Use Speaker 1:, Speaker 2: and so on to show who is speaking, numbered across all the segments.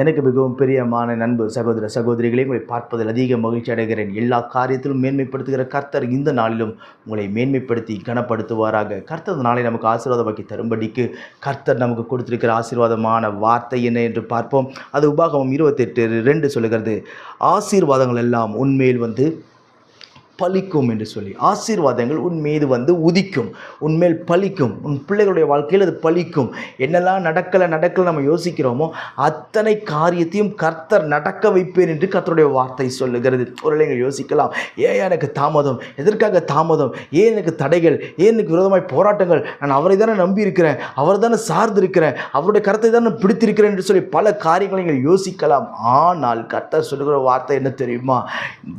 Speaker 1: எனக்கு மிகவும் பிரியமான நண்பு சகோதர சகோதரிகளை உங்களை பார்ப்பதில் அதிக மகிழ்ச்சி அடைகிறேன். எல்லா காரியத்திலும் மேன்மைப்படுத்துகிற கர்த்தர் இந்த நாளிலும் உங்களை மேன்மைப்படுத்தி கனப்படுத்துவாராக. கர்த்தர் நாளை நமக்கு ஆசீர்வாதமாக்கி தரும்படிக்கு கர்த்தர் நமக்கு கொடுத்திருக்கிற ஆசீர்வாதமான வார்த்தை என்ன என்று பார்ப்போம். அது உபாகமம் இருபத்தெட்டு ரெண்டு சொல்லுகிறது ஆசீர்வாதங்கள் எல்லாம் உண்மையில் வந்து பலிக்கும் என்று சொல்லி. ஆசீர்வாதங்கள் உன் மீது வந்து உதிக்கும். உன்மேல் பலிக்கும். உன் பிள்ளைகளுடைய வாழ்க்கையில் அது பலிக்கும். என்னெல்லாம் நடக்கலை நடக்கலை நம்ம யோசிக்கிறோமோ அத்தனை காரியத்தையும் கர்த்தர் நடக்க வைப்பேன் என்று கர்த்தருடைய வார்த்தை சொல்லுகிறது. ஒரு நீங்கள் யோசிக்கலாம் ஏன் எனக்கு தாமதம்? எதற்காக தாமதம்? ஏன் எனக்கு தடைகள்? ஏன் எனக்கு விரோதமாய் போராட்டங்கள்? நான் அவரை தானே நம்பி இருக்கிறேன் அவர் தானே சார்ந்திருக்கிறேன். அவருடைய கருத்தை தானே பிடித்திருக்கிறேன் என்று சொல்லி பல காரியங்களை நீங்கள் யோசிக்கலாம். ஆனால் கர்த்தர் சொல்லுகிற வார்த்தை என்ன தெரியுமா?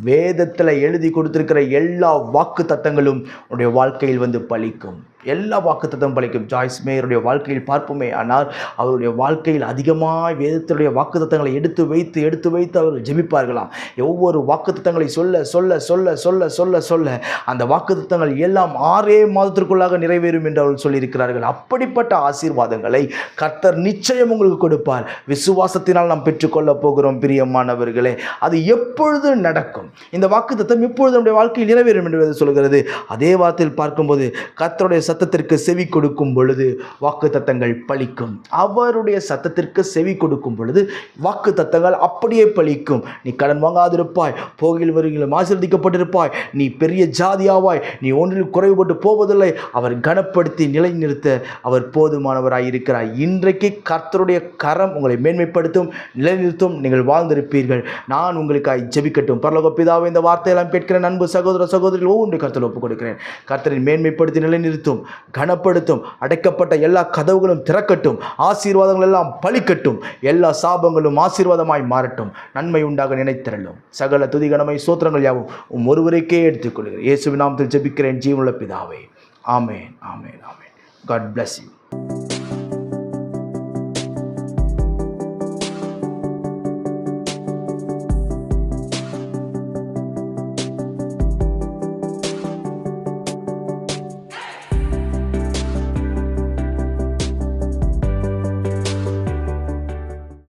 Speaker 1: வேதத்தில் எழுதி கொடுத்திருக்கிற எல்லா வாக்கு தத்தங்களும் உன்னுடைய வாழ்க்கையில் வந்து பலிக்கும். எல்லா வாக்கு தத்தம் பலிக்கும். ஜாய்ஸ் மேயருடைய வாழ்க்கையில் பார்ப்போமே. ஆனால் அவருடைய வாழ்க்கையில் அதிகமாக வேதத்தினுடைய வாக்கு தத்தங்களை எடுத்து வைத்து எடுத்து வைத்து அவர்கள் ஜெபிப்பார்களாம். ஒவ்வொரு வாக்கு தத்தங்களை சொல்ல சொல்ல சொல்ல சொல்ல சொல்ல சொல்ல அந்த வாக்கு தத்தங்கள் எல்லாம் ஆறே மாதத்திற்குள்ளாக நிறைவேறும் என்று அவர்கள் சொல்லியிருக்கிறார்கள். அப்படிப்பட்ட ஆசீர்வாதங்களை கர்த்தர் நிச்சயம் உங்களுக்கு கொடுப்பார். விசுவாசத்தினால் நாம் பெற்றுக்கொள்ளப் போகிறோம் பிரியமானவர்களே. அது எப்பொழுது நடக்கும்? இந்த வாக்கு தத்தம் எப்பொழுது நம்முடைய வாழ்க்கையில் நிறைவேறும் என்று சொல்கிறது. அதே வார்த்தையில் பார்க்கும்போது கர்த்தருடைய சத்தத்திற்கு செவி கொடுக்கும் பொழுது வாக்கு தத்தங்கள் பழிக்கும். அவருடைய சத்தத்திற்கு செவி கொடுக்கும் பொழுது வாக்கு தத்தங்கள் அப்படியே பலிக்கும் நீ கடன் வாங்காதிருப்பாய் போகையில் வருகிலும் ஆசிர்வதிக்கப்பட்டிருப்பாய். நீ பெரிய ஜாதியாவாய் நீ ஒன்றில் குறைவுபட்டு போவதில்லை. அவர் கனப்படுத்தி நிலைநிறுத்த அவர் போதுமானவராய் இருக்கிறார். இன்றைக்கு கர்த்தருடைய கரம் உங்களை மேன்மைப்படுத்தும் நிலைநிறுத்தும். நீங்கள் வாழ்ந்திருப்பீர்கள். நான் உங்களுக்காய் ஜெபிக்கட்டும். பரலோக பிதாவை இந்த வார்த்தையெல்லாம் கேட்கிற அன்பு சகோதர சகோதரிகள் ஒவ்வொன்று கர்த்தர் ஒப்புக் கொடுக்கிறேன் கர்த்தரின் மேன்மைப்படுத்தி நிலைநிறுத்தும். கனப்படுத்தும் அடைக்கப்பட்ட எல்லா கதவுகளும் திறக்கட்டும் ஆசீர்வாதங்கள் எல்லாம் பலிக்கட்டும் எல்லா சாபங்களும் ஆசீர்வாதமாய் மாறட்டும். நன்மை உண்டாக நினைத்திரலும். சகல துதிகணமை சோத்திரங்கள் யாவும் உம் ஒருவருக்கே எடுத்துக்கொள்கிறேன். இயேசுவின் நாமத்தில் ஜெபிக்கிறேன் ஜீவனுள்ள பிதாவே. ஆமேன் ஆமேன் ஆமேன். God bless you